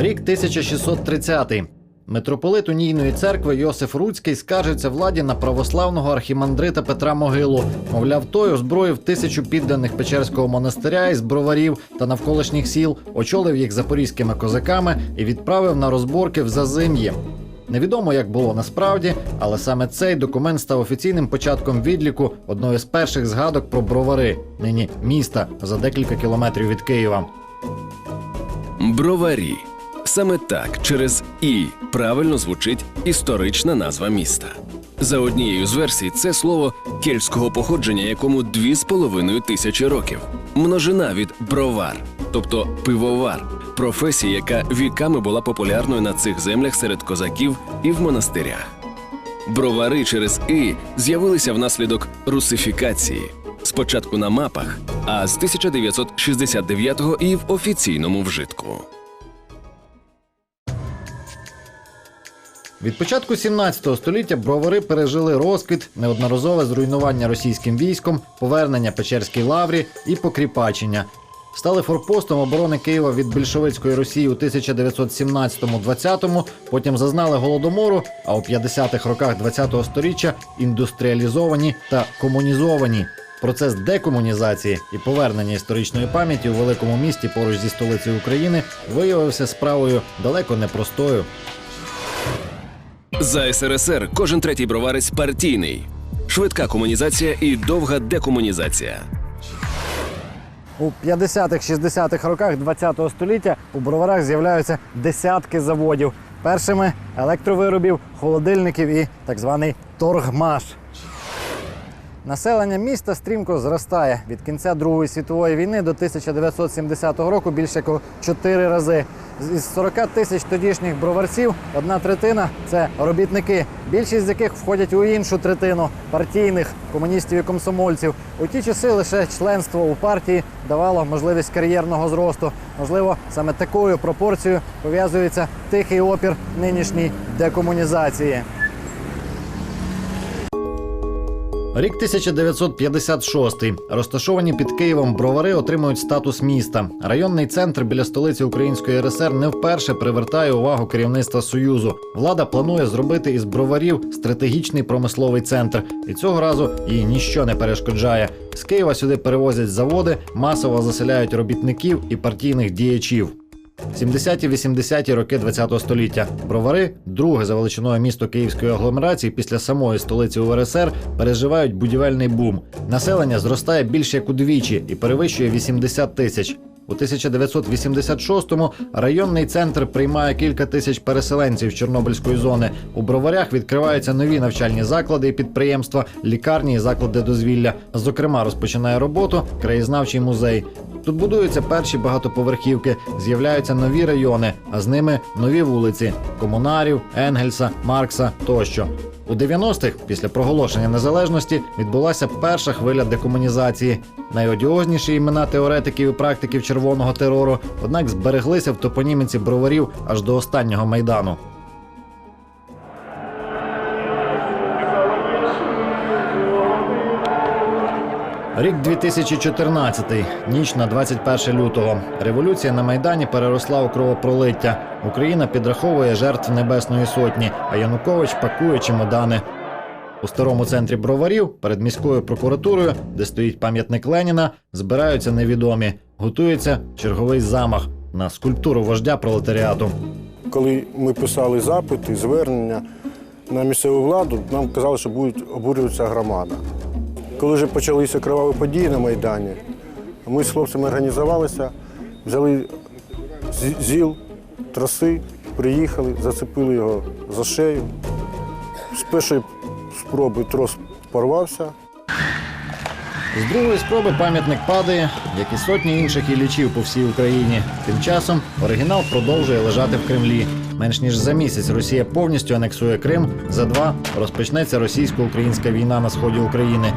Рік 1630. Митрополит унійної церкви Йосиф Руцький скаржиться владі на православного архімандрита Петра Могилу. Мовляв, той озброїв тисячу підданих Печерського монастиря із броварів та навколишніх сіл, очолив їх запорізькими козаками і відправив на розборки в Зазим'ї. Невідомо, як було насправді, але саме цей документ став офіційним початком відліку одної з перших згадок про бровари, нині міста за декілька кілометрів від Києва. Броварі. Саме так через І правильно звучить історична назва міста. За однією з версій, це слово кельтського походження, якому дві з половиною тисячі років. Множина від бровар, тобто пивовар, професія, яка віками була популярною на цих землях серед козаків і в монастирях. Бровари через І з'явилися внаслідок русифікації. Спочатку на мапах, а з 1969-го і в офіційному вжитку. Від початку 17 століття бровари пережили розквіт, неодноразове зруйнування російським військом, повернення Печерській лаврі і покріпачення. Стали форпостом оборони Києва від більшовицької Росії у 1917-20, потім зазнали голодомору, а у 50-х роках 20-го століття індустріалізовані та комунізовані. Процес декомунізації і повернення історичної пам'яті у великому місті поруч зі столицею України виявився справою далеко непростою. За СРСР кожен третій броварець партійний. Швидка комунізація і довга декомунізація. У 50-х, 60-х роках ХХ століття у броварах з'являються десятки заводів. Першими електровиробів, холодильників і так званий торгмаш. Населення міста стрімко зростає від кінця Другої світової війни до 1970 року більше як у 4 рази. Із 40 тисяч тодішніх броварців одна третина це робітники, більшість з яких входять у іншу третину партійних комуністів і комсомольців. У ті часи лише членство у партії давало можливість кар'єрного зросту. Можливо, саме такою пропорцією пов'язується тихий опір нинішній декомунізації. Рік 1956. Розташовані під Києвом бровари отримують статус міста. Районний центр біля столиці Української РСР не вперше привертає увагу керівництва Союзу. Влада планує зробити із броварів стратегічний промисловий центр, і цього разу їй ніщо не перешкоджає. З Києва сюди перевозять заводи, масово заселяють робітників і партійних діячів. 70-80-ті роки ХХ століття. Бровари, друге за величиною місто Київської агломерації після самої столиці УРСР, переживають будівельний бум. Населення зростає більше як удвічі і перевищує 80 тисяч. У 1986-му районний центр приймає кілька тисяч переселенців з Чорнобильської зони. У броварях відкриваються нові навчальні заклади і підприємства, лікарні і заклади дозвілля. Зокрема, розпочинає роботу краєзнавчий музей. Тут будуються перші багатоповерхівки, з'являються нові райони, а з ними нові вулиці Комунарів, Енгельса, Маркса тощо. У 90-х, після проголошення незалежності, відбулася перша хвиля декомунізації. Найодіозніші імена теоретиків і практиків червоного терору, однак збереглися в топоніміці броварів аж до останнього майдану. Рік 2014, ніч на 21 лютого. Революція на майдані переросла у кровопролиття. Україна підраховує жертв Небесної Сотні, а Янукович пакує чемодани. У старому центрі броварів перед міською прокуратурою, де стоїть пам'ятник Леніна, збираються невідомі. Готується черговий замах на скульптуру вождя пролетаріату. Коли ми писали запити, звернення на місцеву владу, нам казали, що буде обурюватися громада. Коли вже почалися криваві події на Майдані, ми з хлопцями організувалися, взяли зіл, траси, приїхали, зацепили його за шею. З першої спроби трос порвався, З другої спроби пам'ятник падає, як і сотні інших іллічів по всій Україні. Тим часом оригінал продовжує лежати в Кремлі. Менш ніж за місяць Росія повністю анексує Крим. За два розпочнеться російсько-українська війна на сході України.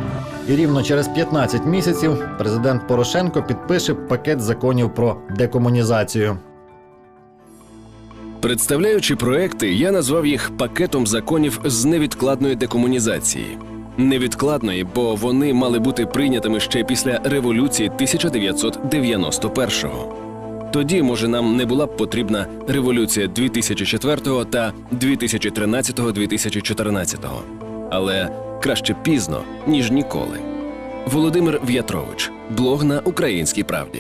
І рівно через 15 місяців президент Порошенко підпише пакет законів про декомунізацію. Представляючи проекти, я назвав їх пакетом законів з невідкладної декомунізації. Невідкладної, бо вони мали бути прийнятими ще після революції 1991-го. Тоді, може, нам не була б потрібна революція 2004 та 2013-2014. Але краще пізно, ніж ніколи. Володимир В'ятрович, блог на Українській правді.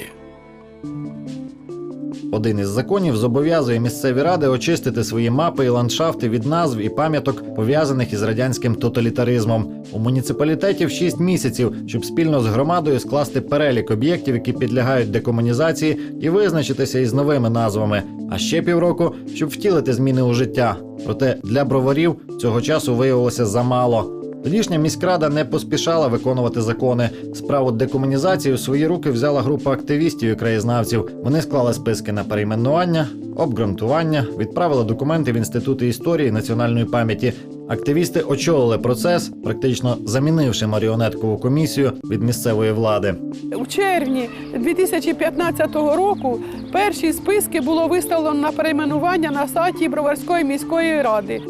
Один із законів зобов'язує місцеві ради очистити свої мапи і ландшафти від назв і пам'яток, пов'язаних із радянським тоталітаризмом. У муніципалітетів 6 місяців, щоб спільно з громадою скласти перелік об'єктів, які підлягають декомунізації, і визначитися із новими назвами. А ще півроку, щоб втілити зміни у життя. Проте для броварів цього часу виявилося замало. Тодішня міськрада не поспішала виконувати закони. Справу декомунізації у свої руки взяла група активістів і краєзнавців. Вони склали списки на перейменування, обґрунтування, відправили документи в інститути історії національної пам'яті. Активісти очолили процес, практично замінивши маріонеткову комісію від місцевої влади. У червні 2015 року перші списки було виставлено на перейменування на сайті Броварської міської ради.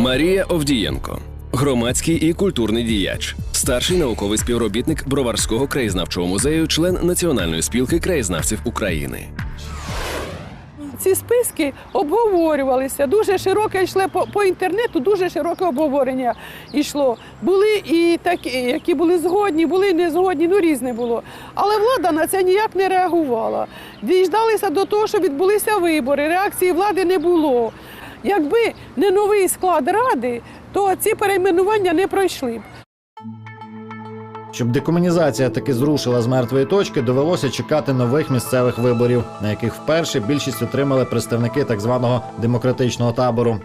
Марія Овдієнко, громадський і культурний діяч, старший науковий співробітник Броварського краєзнавчого музею, член Національної спілки краєзнавців України. Ці списки обговорювалися. Дуже широке йшли по, по інтернету, дуже широке обговорення йшло. Були і такі, які були згодні, були і не згодні, ну різне було. Але влада на це ніяк не реагувала. Діждалися до того, що відбулися вибори. Реакції влади не було. Якби не новий склад ради, то ці перейменування не пройшли б. Щоб декомунізація таки зрушила з мертвої точки, довелося чекати нових місцевих виборів, на яких вперше більшість отримали представники так званого демократичного табору.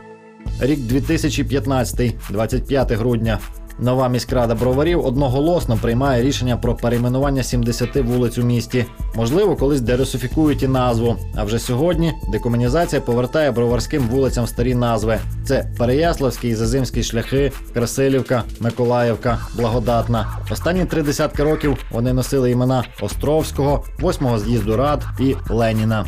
Рік 2015, 25 грудня. Нова міськрада броварів одноголосно приймає рішення про перейменування 70 вулиць у місті. Можливо, колись дерусифікують і назву. А вже сьогодні декомунізація повертає броварським вулицям старі назви: це Переяславський і Зазимський шляхи, Красилівка, Миколаївка, Благодатна. Останні три десятки років вони носили імена Островського, восьмого з'їзду рад і Леніна.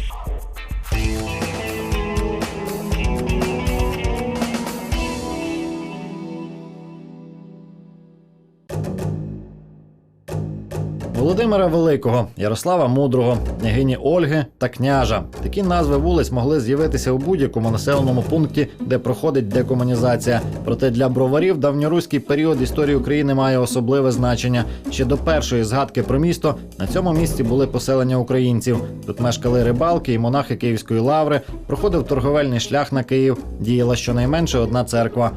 Володимира Великого, Ярослава Мудрого, княгині Ольги та княжа. Такі назви вулиць могли з'явитися у будь-якому населеному пункті, де проходить декомунізація. Проте для броварів давньоруський період історії України має особливе значення. Ще до першої згадки про місто на цьому місці були поселення українців. Тут мешкали рибалки і монахи Київської лаври. Проходив торговельний шлях на Київ. Діяла щонайменше одна церква.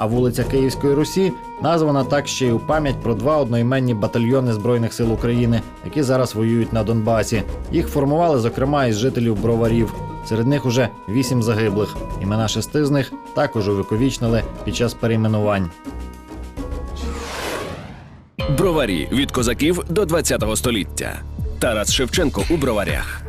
А вулиця Київської Русі названа так ще й у пам'ять про два одноіменні батальйони Збройних сил України, які зараз воюють на Донбасі. Їх формували, зокрема, із жителів броварів. Серед них уже вісім загиблих. Імена шести з них також увековічнили під час перейменувань. Броварі від козаків до ХХ століття. Тарас Шевченко у броварях.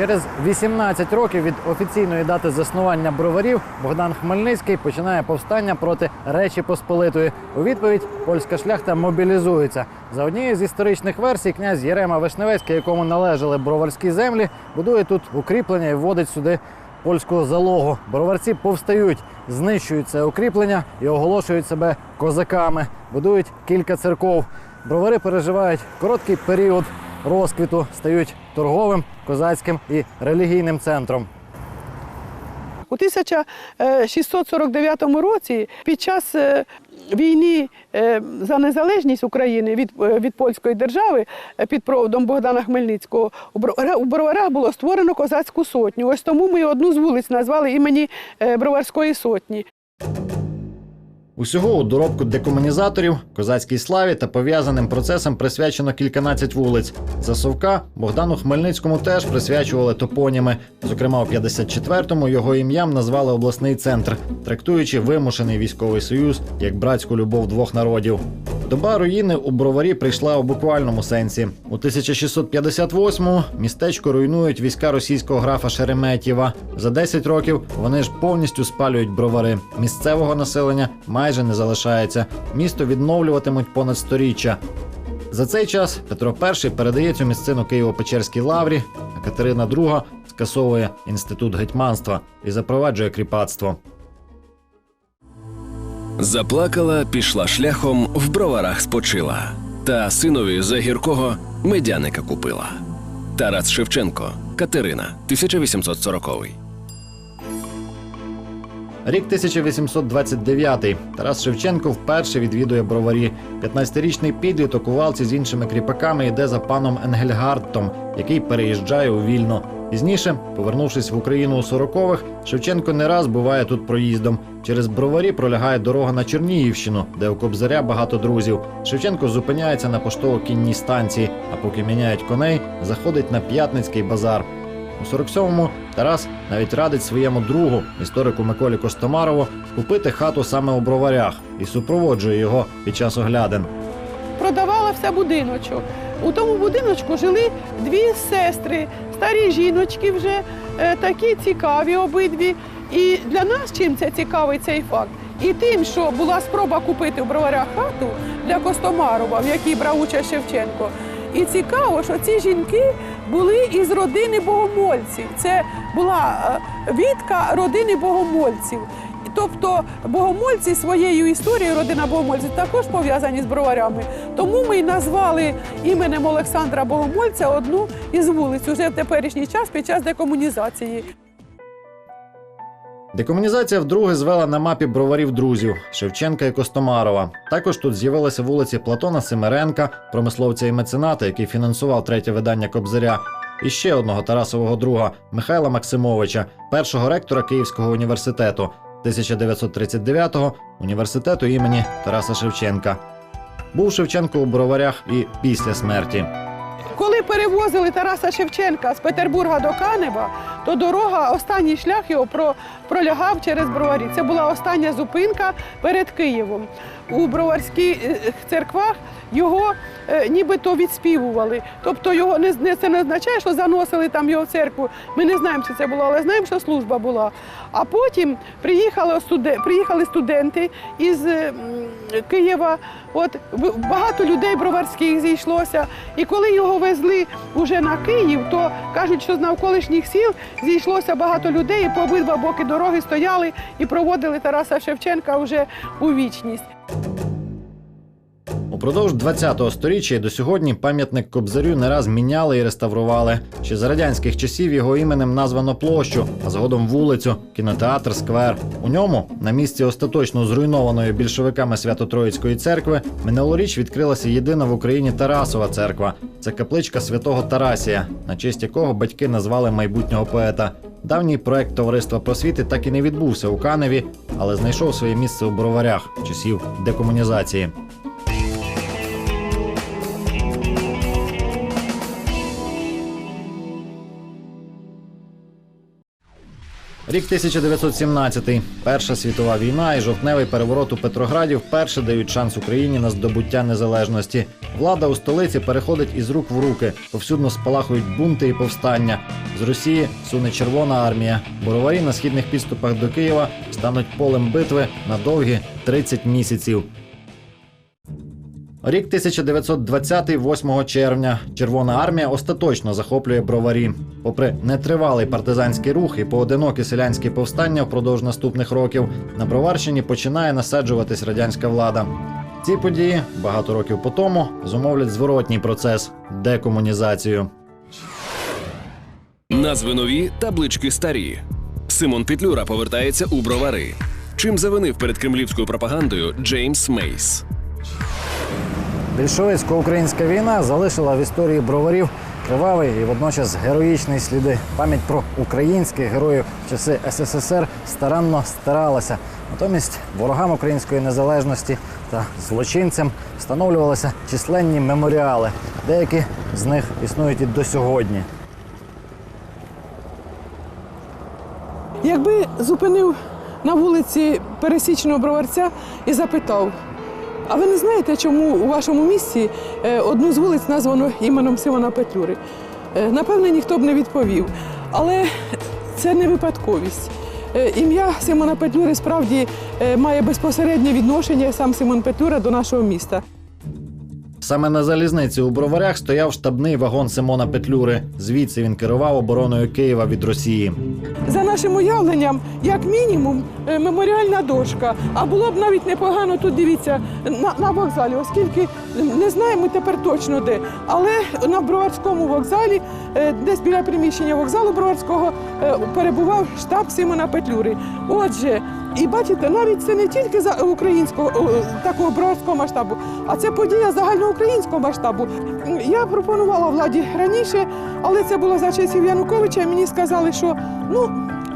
Через 18 років від офіційної дати заснування броварів Богдан Хмельницький починає повстання проти Речі Посполитої. У відповідь польська шляхта мобілізується. За однією з історичних версій, князь Єрема Вишневецький, якому належали броварські землі, будує тут укріплення і вводить сюди польську залогу. Броварці повстають, знищують це укріплення і оголошують себе козаками. Будують кілька церков. Бровари переживають короткий період розквіту, стають торговим, козацьким і релігійним центром. У 1649 році під час е, війни е, за незалежність України від, е, від польської держави е, під проводом Богдана Хмельницького у Броварах, було створено козацьку сотню. Ось тому ми одну з вулиць назвали імені е, Броварської сотні. Усього у доробку декомунізаторів, козацькій славі та пов'язаним процесам присвячено кільканадцять вулиць. За Совка Богдану Хмельницькому теж присвячували топоніми. Зокрема, у 54-му його ім'ям назвали обласний центр, трактуючи вимушений військовий союз як братську любов двох народів. Доба руїни у броварі прийшла у буквальному сенсі. У 1658-му містечко руйнують війська російського графа Шереметєва. За 10 років вони ж повністю спалюють бровари. Місцевого населення майже не залишається. Місто відновлюватимуть понад сторіччя. За цей час Петро І передає цю місцину Києво-Печерській лаврі, а Катерина II скасовує інститут гетьманства і запроваджує кріпацтво. Заплакала, пішла шляхом, в броварах спочила. Та синові за гіркого медяника купила. Тарас Шевченко, Катерина, 1840 Рік 1829. Тарас Шевченко вперше відвідує броварі. 15-річний підліток у валці з іншими кріпаками йде за паном Енгельгардтом, який переїжджає у Вільно. Пізніше, повернувшись в Україну у 40-х, Шевченко не раз буває тут проїздом. Через броварі пролягає дорога на Чернігівщину, де у Кобзаря багато друзів. Шевченко зупиняється на поштово-кінній станції, а поки міняють коней, заходить на п'ятницький базар. У 47-му Тарас навіть радить своєму другу, історику Миколі Костомарову, купити хату саме у броварях і супроводжує його під час оглядин. продавала все будиночок. У тому будиночку жили дві сестри, старі жіночки вже е, такі цікаві обидві. І для нас чим це цікавий цей факт? І тим, що була спроба купити в броварях хату для Костомарова, в якій брав участь Шевченко. І цікаво, що ці жінки були із родини богомольців. Це була е, відка родини богомольців. Тобто богомольці своєю історією, родина богомольців також пов'язані з броварями. Тому ми й назвали іменем Олександра Богомольця одну із вулиць уже в теперішній час під час декомунізації. Декомунізація вдруге звела на мапі броварів друзів Шевченка і Костомарова. Також тут з'явилися вулиці Платона Семеренка, промисловця і мецената, який фінансував третє видання Кобзаря, і ще одного Тарасового друга Михайла Максимовича, першого ректора Київського університету 1939-го університету імені Тараса Шевченка. Був Шевченко у броварях і після смерті. Перевозили Тараса Шевченка з Петербурга до Канева, то дорога, останній шлях його про, пролягав через броварі. Це була остання зупинка перед Києвом. У броварських е, церквах його е, нібито відспівували. Тобто його не, це не означає, що заносили там його в церкву. Ми не знаємо, чи це було, але знаємо, що служба була. А потім приїхали, приїхали студенти із е, Києва. От багато людей броварських зійшлося. І коли його везли уже на Київ, то кажуть, що з навколишніх сіл зійшлося багато людей, і по обидва боки дороги стояли і проводили Тараса Шевченка вже у вічність. you Упродовж 20-го сторіччя і до сьогодні пам'ятник Кобзарю не раз міняли і реставрували. Ще за радянських часів його іменем названо площу, а згодом вулицю, кінотеатр, сквер. У ньому, на місці остаточно зруйнованої більшовиками Свято-Троїцької церкви, минулоріч відкрилася єдина в Україні Тарасова церква. Це капличка святого Тарасія, на честь якого батьки назвали майбутнього поета. Давній проект товариства просвіти так і не відбувся у Каневі, але знайшов своє місце у броварях часів декомунізації. Рік 1917. Перша світова війна і жовтневий переворот у Петрограді вперше дають шанс Україні на здобуття незалежності. Влада у столиці переходить із рук в руки. Повсюдно спалахують бунти і повстання. З Росії суне Червона армія. Бороварі на східних підступах до Києва стануть полем битви на довгі 30 місяців. Рік 1920, 8 червня. Червона армія остаточно захоплює броварі. Попри нетривалий партизанський рух і поодинокі селянські повстання впродовж наступних років, на Броварщині починає насаджуватись радянська влада. Ці події багато років по тому зумовлять зворотній процес декомунізацію. Назви нові, таблички старі. Симон Петлюра повертається у бровари. Чим завинив перед кремлівською пропагандою Джеймс Мейс. Більшовицько-українська війна залишила в історії броварів кривавий і водночас героїчний сліди. Пам'ять про українських героїв в часи СССР старанно старалася. Натомість ворогам української незалежності та злочинцям встановлювалися численні меморіали. Деякі з них існують і до сьогодні. Якби зупинив на вулиці пересічного броварця і запитав: а ви не знаєте, чому у вашому місті е, одну з вулиць названо іменем Симона Петлюри? Е, Напевне, ніхто б не відповів. Але це не випадковість. Е, Ім'я Симона Петлюри справді має безпосереднє відношення сам Симон Петлюра до нашого міста. Саме на залізниці у броварях стояв штабний вагон Симона Петлюри. Звідси він керував обороною Києва від Росії. За нашим уявленням, як мінімум, меморіальна дошка. А було б навіть непогано тут дивіться на, на вокзалі, оскільки не знаємо тепер точно де. Але на Броварському вокзалі, е, десь біля приміщення вокзалу Броварського, е, перебував штаб Симона Петлюри. Отже, і бачите, навіть це не тільки за українського такого броварського масштабу, а це подія загальноукраїнського масштабу. Я пропонувала владі раніше, але це було за часів Януковича. Мені сказали, що ну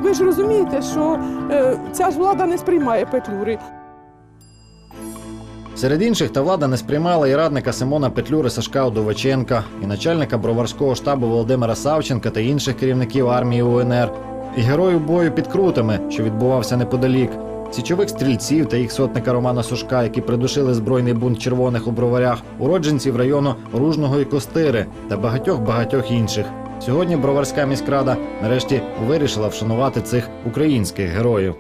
ви ж розумієте, що е, ця ж влада не сприймає Петлюри. Серед інших та влада не сприймала і радника Симона Петлюри Сашка Удовиченка, і начальника броварського штабу Володимира Савченка та інших керівників армії УНР, і героїв бою під крутами, що відбувався неподалік, січових стрільців та їх сотника Романа Сушка, які придушили збройний бунт червоних у броварях, уродженців району Ружного і Костири та багатьох багатьох інших. Сьогодні Броварська міськрада нарешті вирішила вшанувати цих українських героїв.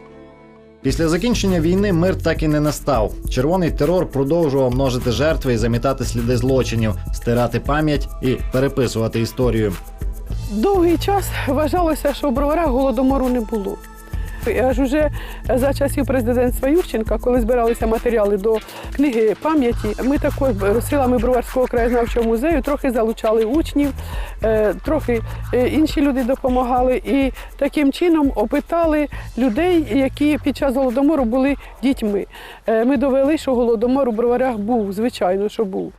Після закінчення війни мир так і не настав. Червоний терор продовжував множити жертви і замітати сліди злочинів, стирати пам'ять і переписувати історію. Довгий час вважалося, що в броварах голодомору не було. Аж уже за часів президентства Ющенка, коли збиралися матеріали до книги пам'яті, ми також силами Броварського краєзнавчого музею трохи залучали учнів, е, трохи е, інші люди допомагали і таким чином опитали людей, які під час голодомору були дітьми. Е, Ми довели, що голодомор у броварях був, звичайно, що був.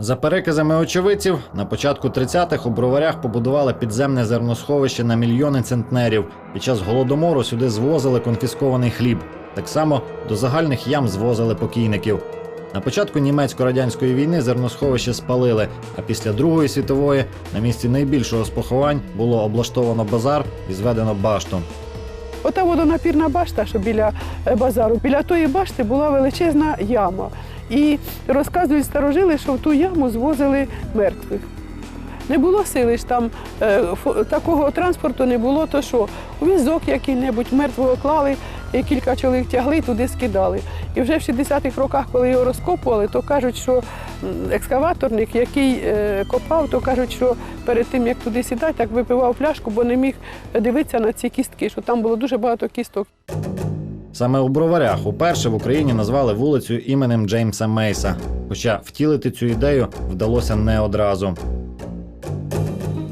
За переказами очевидців, на початку 30-х у броварях побудували підземне зерносховище на мільйони центнерів. Під час голодомору сюди звозили конфіскований хліб. Так само до загальних ям звозили покійників. На початку німецько-радянської війни зерносховище спалили, а після Другої світової на місці найбільшого з поховань було облаштовано базар і зведено башту. Ота водонапірна башта, що біля е, базару, біля тої башти була величезна яма. І розказують старожили, що в ту яму звозили мертвих. Не було сили ж там е, такого транспорту не було, то що у візок який-небудь мертвого клали, і кілька чоловік тягли туди скидали. І вже в 60-х роках, коли його розкопували, то кажуть, що екскаваторник, який е, копав, то кажуть, що перед тим як туди сідати, так випивав пляшку, бо не міг дивитися на ці кістки, що там було дуже багато кісток. Саме у броварях уперше в Україні назвали вулицю іменем Джеймса Мейса. Хоча втілити цю ідею вдалося не одразу.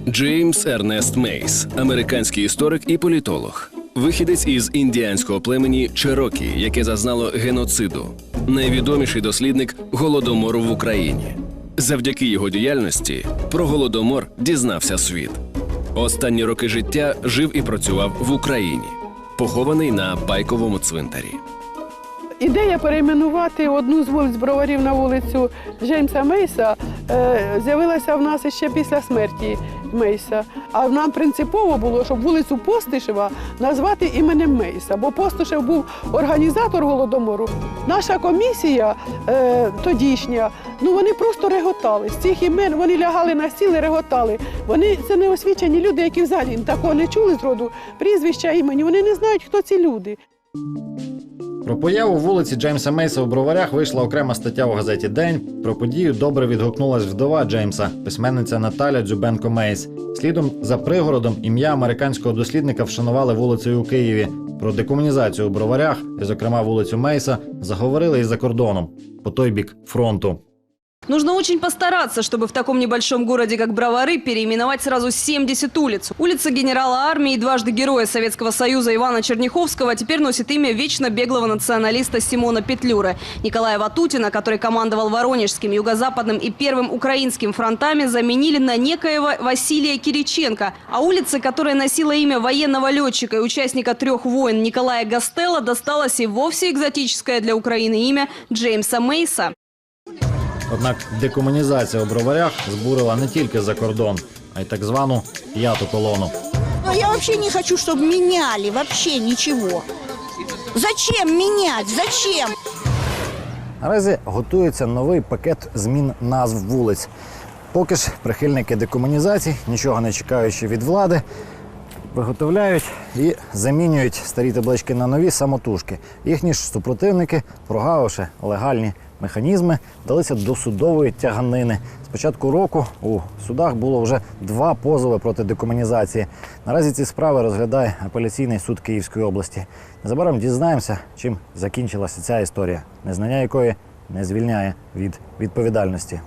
Джеймс Ернест Мейс, американський історик і політолог, вихідець із індіанського племені Черокі, яке зазнало геноциду, найвідоміший дослідник голодомору в Україні. Завдяки його діяльності про голодомор дізнався світ. Останні роки життя жив і працював в Україні, похований на байковому цвинтарі. Ідея перейменувати одну з вулиць броварів на вулицю Джеймса Мейса е, з'явилася в нас ще після смерті Мейса. А нам принципово було, щоб вулицю Постишева назвати іменем Мейса, бо Постишев був організатор голодомору. Наша комісія е, тодішня, ну вони просто реготали. З цих імен вони лягали на стіл і реготали. Вони це неосвічені люди, які взагалі такого не чули з роду прізвища імені. Вони не знають, хто ці люди. Про появу вулиці Джеймса Мейса у броварях вийшла окрема стаття у газеті День. Про подію добре відгукнулась вдова Джеймса, письменниця Наталя Дзюбенко Мейс. Слідом за пригородом ім'я американського дослідника вшанували вулицею у Києві. Про декомунізацію у броварях, і, зокрема вулицю Мейса, заговорили і за кордоном по той бік фронту. Нужно очень постараться, чтобы в таком небольшом городе, как Бровары, переименовать сразу 70 улиц. Улица генерала армии и дважды героя Советского Союза Ивана Черняховского теперь носит имя вечно беглого националиста Симона Петлюры. Николая Ватутина, который командовал Воронежским, Юго-Западным и Первым Украинским фронтами, заменили на некоего Василия Кириченко. А улица, которая носила имя военного летчика и участника трех войн Николая Гастелла, досталась и вовсе экзотическое для Украины имя Джеймса Мейса. Однак декомунізація у броварях збурила не тільки за кордон, а й так звану п'яту колону. Но я вообще не хочу, чтобы меняли, вообще ничего. Зачем менять? Зачем? Наразі готується новий пакет змін назв вулиць. Поки ж прихильники декомунізації, нічого не чекаючи від влади, Виготовляють і замінюють старі таблички на нові самотужки. Їхні ж супротивники, прогавивши легальні механізми, далися до судової тяганини. З початку року у судах було вже два позови проти декомунізації. Наразі ці справи розглядає апеляційний суд Київської області. Незабаром дізнаємося, чим закінчилася ця історія, незнання якої не звільняє від відповідальності.